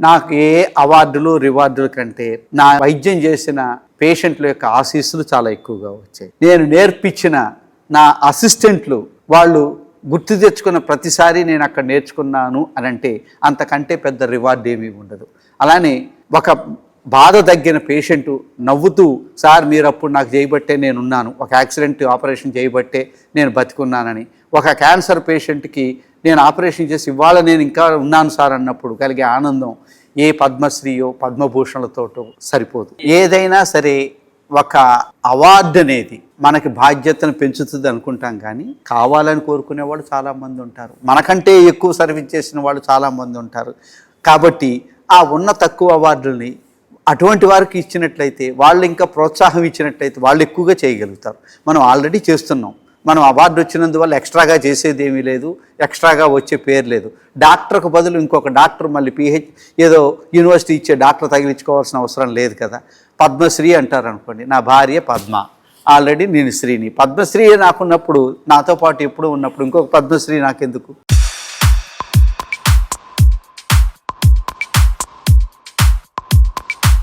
నాకు ఏ అవార్డులు రివార్డుల కంటే నా వైద్యం చేసిన పేషెంట్ల యొక్క ఆశీస్సులు చాలా ఎక్కువగా వచ్చాయి. నేను నేర్పించిన నా అసిస్టెంట్లు వాళ్ళు గుర్తు తెచ్చుకున్న ప్రతిసారి నేను అక్కడ నేర్చుకున్నాను అని అంటే అంతకంటే పెద్ద రివార్డ్ ఏమీ ఉండదు. అలానే ఒక బాధ తగ్గిన పేషెంట్ నవ్వుతూ సార్ మీరు అప్పుడు నాకు చేయబట్టే నేను ఉన్నాను ఒక యాక్సిడెంట్ ఆపరేషన్ చేయబట్టే నేను బతికున్నానని. ఒక క్యాన్సర్ పేషెంట్కి నేను ఆపరేషన్ చేసి ఇవాళ నేను ఇంకా ఉన్నాను సార్ అన్నప్పుడు కలిగే ఆనందం ఏ పద్మశ్రీయో పద్మభూషణలతోటో సరిపోదు. ఏదైనా సరే ఒక అవార్డు అనేది మనకి బాధ్యతను పెంచుతుంది అనుకుంటాం కానీ కావాలని కోరుకునే వాళ్ళు చాలామంది ఉంటారు. మనకంటే ఎక్కువ సర్వీస్ చేసిన వాళ్ళు చాలామంది ఉంటారు. కాబట్టి ఆ ఉన్న తక్కువ అవార్డుల్ని అటువంటి వారికి ఇచ్చినట్లయితే వాళ్ళు ఇంకా ప్రోత్సాహం ఇచ్చినట్లయితే వాళ్ళు ఎక్కువగా చేయగలుగుతారు. మనం ఆల్రెడీ చేస్తున్నాం. మనం అవార్డు వచ్చినందువల్ల ఎక్స్ట్రాగా చేసేది ఏమీ లేదు ఎక్స్ట్రాగా వచ్చే పేరు లేదు. డాక్టర్కు బదులు ఇంకొక డాక్టర్ మళ్ళీ పిహెచ్ ఏదో యూనివర్సిటీ ఇచ్చే డాక్టర్ తగిలించుకోవాల్సిన అవసరం లేదు కదా. పద్మశ్రీ అంటారు అనుకోండి నా భార్య పద్మ. ఆల్రెడీ నేను శ్రీని. పద్మశ్రీ నాకున్నప్పుడు నాతో పాటు ఎప్పుడు ఉన్నప్పుడు ఇంకొక పద్మశ్రీ నాకెందుకు?